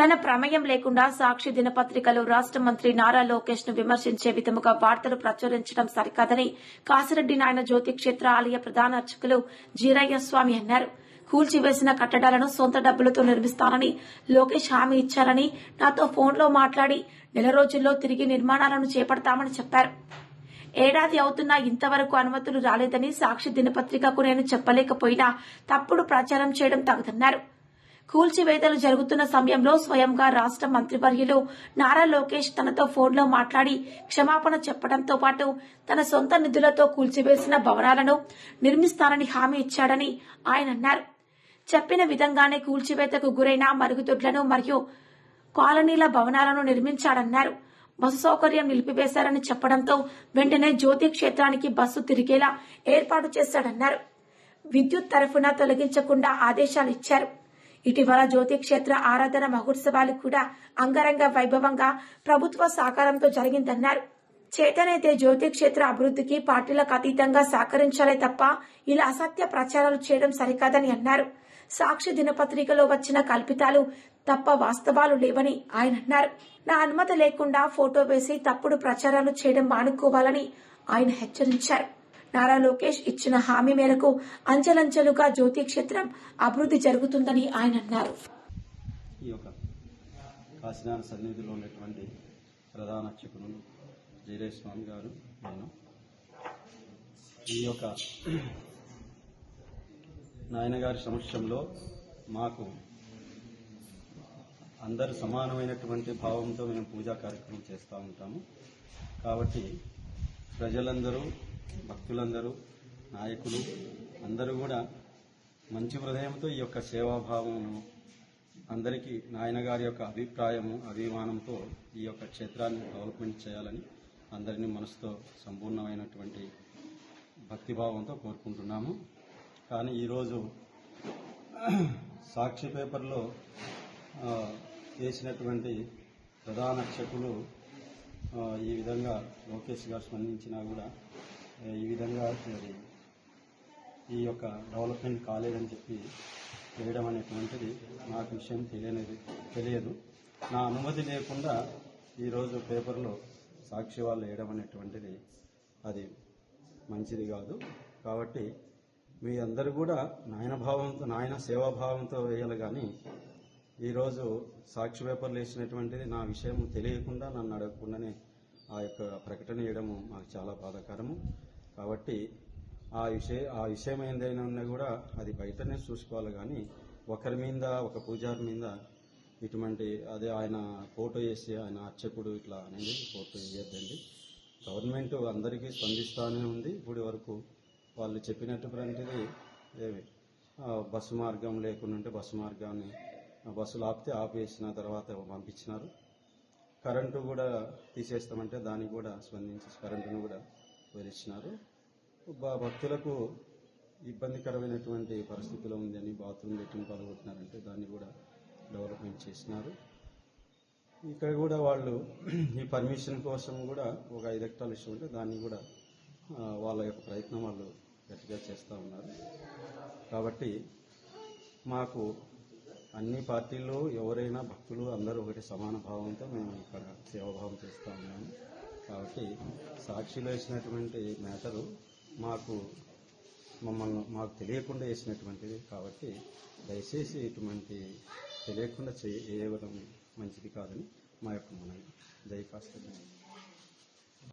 తన ప్రమేయం లేకుండా సాక్షి దినపత్రికలో రాష్ట మంత్రి నారా లోకేష్ను విమర్శించే విధముగా వార్తలు ప్రచురించడం సరికాదని కాసిరెడ్డి నాయన జ్యోతి క్షేత్ర ఆలయ ప్రధాన అర్చకులు జీరయ్య స్వామి అన్నారు. కూల్చివేసిన కట్టడాలను సొంత డబ్బులతో నిర్మిస్తానని లోకేష్ హామీ ఇచ్చారని నాతో ఫోన్లో మాట్లాడి నెల రోజుల్లో తిరిగి నిర్మాణాలను చేపడతామని చెప్పారు. ఏడాది అవుతున్నా ఇంతవరకు అనుమతులు రాలేదని సాక్షి దినపత్రికకు నేను చెప్పలేకపోయినా తప్పుడు ప్రచారం చేయడం తగదన్నారు. కూల్చివేతలు జరుగుతున్న సమయంలో స్వయంగా రాష్ట మంత్రివర్యులు నారా లోకేష్ తనతో ఫోన్లో మాట్లాడి క్షమాపణ చెప్పడంతో పాటు తన సొంత నిధులతో కూల్చివేసిన భవనాలను నిర్మిస్తానని హామీ ఇచ్చాడని ఆయన అన్నారు. చెప్పిన విధంగానే కూల్చివేతకు గురైన మరుగుదొడ్లను మరియు కాలనీల భవనాలను నిర్మించాడన్నారు. బస్సు సౌకర్యం నిలిపివేశారని చెప్పడంతో వెంటనే జ్యోతి క్షేత్రానికి బస్సు తిరిగేలా ఏర్పాటు చేశాడన్నారు. విద్యుత్ తరఫున తొలగించకుండా ఆదేశాలు ఇచ్చారు. ఇటీవల జ్యోతిక్షేత్ర ఆరాధన మహోత్సవాలు కూడా అంగరంగ వైభవంగా ప్రభుత్వ సహకారంతో జరిగిందన్నారు. చేతనైతే జ్యోతిక్షేత్ర అభివృద్ధికి పార్టీలకు అతీతంగా సహకరించాలే తప్ప ఇలా అసత్య ప్రచారాలు చేయడం సరికాదని అన్నారు. సాక్షి దినపత్రికలో వచ్చిన కల్పితాలు తప్ప వాస్తవాలు లేవని ఆయన అన్నారు. నా అనుమతి లేకుండా ఫోటో వేసి తప్పుడు ప్రచారాలు చేయడం మానుకోవాలని ఆయన హెచ్చరించారు. నారా లోకేష్ ఇచ్చిన హామీ మేరకు అంచెలంచెలుగా జ్యోతి క్షేత్రం అభివృద్ధి జరుగుతుందని ఆయన అన్నారు. ఈ యొక్క కాశీనాథ సన్నిధిలో ఉన్నటువంటి ప్రధాన అర్చకులు జయరేష్ స్వామి గారు నేను. ఈ యొక్క నాయనగారి సమక్షంలో మాకు అందరు సమానమైనటువంటి భావంతో మేము పూజా కార్యక్రమం చేస్తూ ఉంటాము. కాబట్టి ప్రజలందరూ భక్తులందరూ నాయకులు అందరూ కూడా మంచి హృదయంతో ఈ యొక్క సేవాభావమును అందరికీ నాయన గారి యొక్క అభిప్రాయము అభిమానంతో ఈ యొక్క క్షేత్రాన్ని డెవలప్మెంట్ చేయాలని అందరినీ మనసుతో సంపూర్ణమైనటువంటి భక్తిభావంతో కోరుకుంటున్నాము. కానీ ఈరోజు సాక్షి పేపర్లో చేసినటువంటి వేసినటువంటి ప్రధాన అర్చకులు ఈ విధంగా లోకేష్ గారు స్పందించినా కూడా ఈ విధంగా అది ఈ యొక్క డెవలప్మెంట్ కాలేదని చెప్పి చేయడం అనేటువంటిది నాకు విషయం తెలియనిది తెలియదు. నా అనుమతి లేకుండా ఈరోజు పేపర్లో సాక్షి వాళ్ళు వేయడం అనేటువంటిది అది మంచిది కాదు. కాబట్టి మీ అందరూ కూడా నాయన భావంతో నాయన సేవాభావంతో వేయాలి కానీ ఈరోజు సాక్షి పేపర్లు వేసినటువంటిది నా విషయం తెలియకుండా నన్ను అడగకుండానే ఆ యొక్క ప్రకటన చేయడము మాకు చాలా బాధాకరము. కాబట్టి ఆ విషయ ఆ విషయం ఏందైనా ఉన్నా కూడా అది బయటనే చూసుకోవాలి కానీ ఒకరి మీద ఒక పూజారి మీద ఇటువంటి అదే ఆయన ఫోటో వేసి ఆయన అర్చకుడు ఇట్లా అనేది ఫోటో వేయద్దండి. గవర్నమెంట్ అందరికీ స్పందిస్తూనే ఉంది. ఇప్పటి వరకు వాళ్ళు చెప్పినటువంటిది ఏమి? బస్సు మార్గం లేకుండా ఉంటే బస్సు మార్గాన్ని బస్సులు ఆపితే ఆపేసిన తర్వాత పంపించినారు. కరెంటు కూడా తీసేస్తామంటే దానికి కూడా స్పందించి కరెంటును కూడా వదిలిచ్చినారు భక్తులకు ఇబ్బందికరమైనటువంటి పరిస్థితిలో ఉందని బాత్రూమ్ లెట్రిన్ పాల్గొట్టినారంటే దాన్ని కూడా డెవలప్మెంట్ చేసినారు. ఇక్కడ కూడా వాళ్ళు ఈ పర్మిషన్ కోసం కూడా ఒక ఐదు హెక్టార్లు ఇష్టం ఉంటే దాన్ని కూడా వాళ్ళ యొక్క ప్రయత్నం వాళ్ళు గట్టిగా చేస్తూ ఉన్నారు. కాబట్టి మాకు అన్ని పార్టీల్లో ఎవరైనా భక్తులు అందరూ ఒకటి సమాన భావంతో మేము ఇక్కడ సేవాభావం చేస్తూ ఉన్నాము. కాబట్టి సాక్షిలో వేసినటువంటి మ్యాటరు మాకు మమ్మల్ని మాకు తెలియకుండా వేసినటువంటిది కాబట్టి దయచేసి ఇటువంటి తెలియకుండా చేయడం మంచిది కాదని మా యొక్క మనం జై